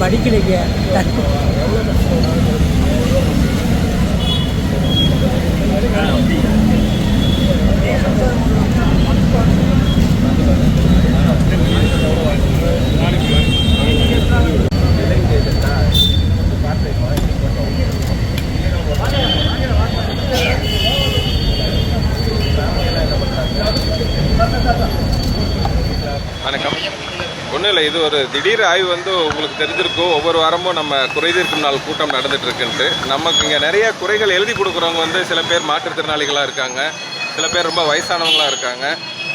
படிக்கலைங்க. வணக்கம். ஒன்றும் இல்லை இது ஒரு திடீர் ஆய்வு வந்து உங்களுக்கு தெரிஞ்சிருக்கும் ஒவ்வொரு வாரமும் நம்ம குறைதீர்க்கும் நாள் கூட்டம் நடந்துட்டு இருக்குன்ட்டு நமக்கு இங்கே நிறைய குறைகள் எழுதி கொடுக்குறவங்க வந்து சில பேர் மாற்றுத்திறனாளிகளாக இருக்காங்க. சில பேர் ரொம்ப வயசானவங்களாக இருக்காங்க.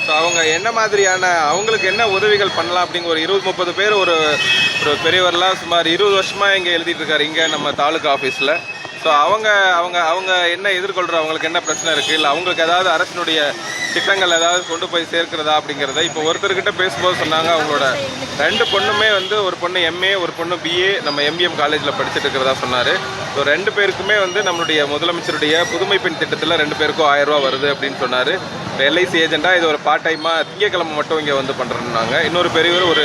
ஸோ அவங்க என்ன மாதிரியான அவங்களுக்கு என்ன உதவிகள் பண்ணலாம் அப்படிங்கிற ஒரு இருபது முப்பது பேர் ஒரு ஒரு பெரியவர்லாம் சுமார் இருபது வருஷமாக இங்கே எழுதிட்டு இருக்காரு இங்கே நம்ம தாலுகா ஆஃபீஸில். ஸோ அவங்க அவங்க அவங்க என்ன எதிர்கொள்கிற அவங்களுக்கு என்ன பிரச்சனை இருக்குது இல்லை அவங்களுக்கு ஏதாவது அரசினுடைய திட்டங்கள் ஏதாவது கொண்டு போய் சேர்க்கிறதா அப்படிங்கிறத இப்போ ஒருத்தர்கிட்ட பேசும்போது சொன்னாங்க. அவங்களோட ரெண்டு பொண்ணுமே வந்து ஒரு பொண்ணு எம்ஏ ஒரு பொண்ணு பிஏ நம்ம எம்பிஎம் காலேஜில் படிச்சுட்டு இருக்கிறதா சொன்னார். ஸோ ரெண்டு பேருக்குமே வந்து நம்மளுடைய முதலமைச்சருடைய புதுமை பெண் திட்டத்தில் ரெண்டு பேருக்கும் ஆயிரம் ரூபா வருது அப்படின்னு சொன்னார். இப்போ எல்ஐசி ஏஜென்ட்டாக இது ஒரு பார்ட் டைமாக திங்கக்கிழமை மட்டும் இங்கே வந்து பண்ணுறோம்னாங்க இன்னொரு பெரியவர் ஒரு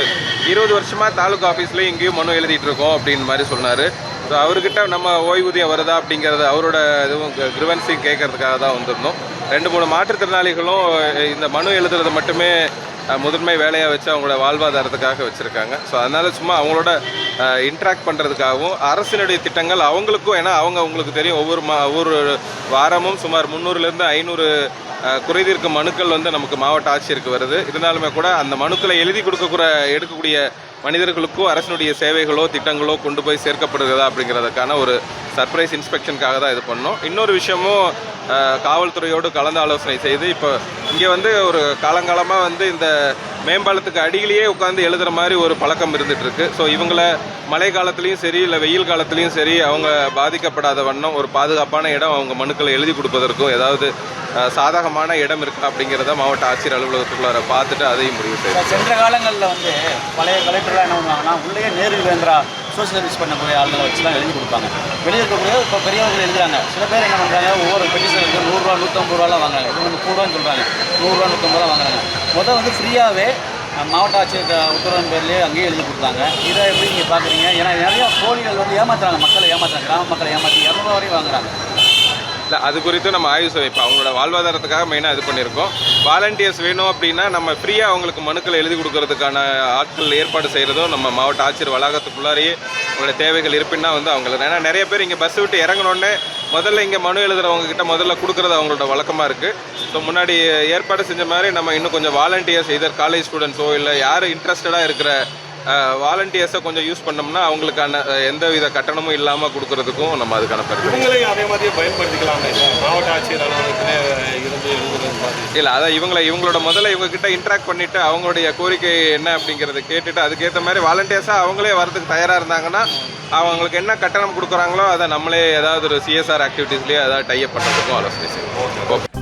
இருபது வருஷமாக தாலுகா ஆஃபீஸ்லேயும் இங்கேயும் மனு எழுதிட்டு இருக்கோம் அப்படின்னு மாதிரி சொன்னார். ஸோ அவர்கிட்ட நம்ம ஓய்வூதியம் வருதா அப்படிங்கிறது அவரோட இதுவும் கிரிவன்சி கேட்கறதுக்காக தான் வந்திருந்தோம். ரெண்டு மூணு மாற்றுத்திறனாளிகளும் இந்த மனு எழுதுறது மட்டுமே முதன்மை வேலையாக வச்சு அவங்களோட வாழ்வாதாரத்துக்காக வச்சுருக்காங்க. ஸோ அதனால் சும்மா அவங்களோட இன்ட்ராக்ட் பண்ணுறதுக்காகவும் அரசினுடைய திட்டங்கள் அவங்களுக்கும் ஏன்னா அவங்க அவங்களுக்கு தெரியும் ஒவ்வொரு மா ஒவ்வொரு வாரமும் சுமார் முந்நூறுலேருந்து ஐநூறு குறைதீர்க்கும் மனுக்கள் வந்து நமக்கு மாவட்ட ஆட்சியருக்கு வருது. இருந்தாலுமே கூட அந்த மனுக்களை எழுதி கொடுக்கக்கூட எடுக்கக்கூடிய மனிதர்களுக்கும் அரசினுடைய சேவைகளோ திட்டங்களோ கொண்டு போய் சேர்க்கப்படுகிறதா அப்படிங்கிறதுக்கான ஒரு சர்ப்ரைஸ் இன்ஸ்பெக்ஷனுக்காக தான் இது பண்ணோம். இன்னொரு விஷயமும் காவல்துறையோடு கலந்து ஆலோசனை செய்து இப்போ இங்கே வந்து ஒரு காலங்காலமாக வந்து இந்த மேம்பாலத்துக்கு அடியிலேயே உட்காந்து எழுதுகிற மாதிரி ஒரு பழக்கம் இருந்துகிட்ருக்கு ஸோ இவங்கள மழை காலத்துலேயும் சரி இல்லை வெயில் காலத்துலேயும் சரி அவங்க பாதிக்கப்படாத வண்ணம் ஒரு பாதுகாப்பான இடம் அவங்க மனுக்களை எழுதி கொடுப்பதற்கும் ஏதாவது சாதகமான இடம் இருக்கா அப்படிங்கிறத மாவட்ட ஆட்சியர் அலுவலகத்துக்குள்ளார பார்த்துட்டு அதையும் முடிவு செய்யும் சென்ற காலங்களில் வந்து பழைய கலெக்டர்லாம் என்ன பண்ணுவாங்கன்னா உள்ளே நேரு வேந்திரா சோஷியல் சர்வீஸ் பண்ணக்கூடிய ஆளுங்களை வச்சு தான் எழுதி கொடுப்பாங்க. வெளியே இருக்கக்கூடிய இப்போ பெரியவர்கள் எழுதுறாங்க. சில பேர் என்ன பண்ணுறாங்க ஒவ்வொரு பெட்டிஷனுக்கு நூறுரூவா நூற்றம்பது ரூபாலாம் வாங்குறாங்க. இது வந்து ரூபான்னு சொல்கிறாங்க நூறுரூவா நூற்றம்பது ரூபா வாங்குறாங்க. முதல் வந்து ஃப்ரீயாகவே மாவட்ட ஆட்சியர் உத்தரவின் பேர்லேயே அங்கேயே எழுதி கொடுத்தாங்க. இதை எப்படி நீங்கள் பார்க்குறீங்க ஏன்னா நிறையா போலிகள் வந்து ஏமாத்துறாங்க. மக்களை ஏமாத்துறாங்க. கிராம மக்களை ஏமாற்றி இரநூறுவா வரையும் வாங்குறாங்க. இல்லை அது குறித்து நம்ம ஆய்வு செய்வோம் இப்போ அவங்களோட வாழ்வாதாரத்துக்காக மெயினாக இது பண்ணியிருக்கோம். வாலண்டியர்ஸ் வேணும் அப்படின்னா நம்ம ஃப்ரீயாக அவங்களுக்கு மனுக்களை எழுதி கொடுக்கறதுக்கான ஆட்கள் ஏற்பாடு செய்கிறதும் நம்ம மாவட்ட ஆட்சியர் வளாகத்துக்குள்ளாரையே அவங்களோட தேவைகள் இருப்பின்னா வந்து அவங்களுக்கு ஏன்னா நிறைய பேர் இங்கே பஸ் விட்டு இறங்கினோடனே முதல்ல இங்கே மனு எழுதுறவங்க கிட்ட முதல்ல கொடுக்குறது அவங்களோட வழக்கமாக இருக்குது ஸோ முன்னாடி ஏற்பாடு செஞ்ச மாதிரி நம்ம இன்னும் கொஞ்சம் வாலண்டியர்ஸ் இதர் காலேஜ் ஸ்டூடெண்ட்ஸோ இல்லை யார் இன்ட்ரெஸ்டடாக இருக்கிற வாலண்டியர்ஸை கொஞ்சம் யூஸ் பண்ணோம்னா அவங்களுக்கான எந்த வித கட்டணமும் இல்லாமல் கொடுக்கறதுக்கும் நம்ம அதுக்கான இவங்களையும் அதே மாதிரி பயன்படுத்திக்கலாமே மாவட்ட ஆட்சியர் அலுவலகத்திலே இருந்து இல்லை அதான் இவங்களை இவங்களோட முதல்ல இவங்க கிட்ட இன்ட்ராக்ட் பண்ணிட்டு அவங்களுடைய கோரிக்கை என்ன அப்படிங்கிறத கேட்டுட்டு அதுக்கேற்ற மாதிரி வாலண்டியர்ஸாக அவங்களே வரதுக்கு தயாராக இருந்தாங்கன்னா அவங்களுக்கு என்ன கட்டணம் கொடுக்குறாங்களோ அதை நம்மளே ஏதாவது ஒரு சிஎஸ்ஆர் ஆக்டிவிட்டீஸ்லேயே ஏதாவது டைப் பண்ணுறதுக்கும் ஆலோசனை செய்வோம்.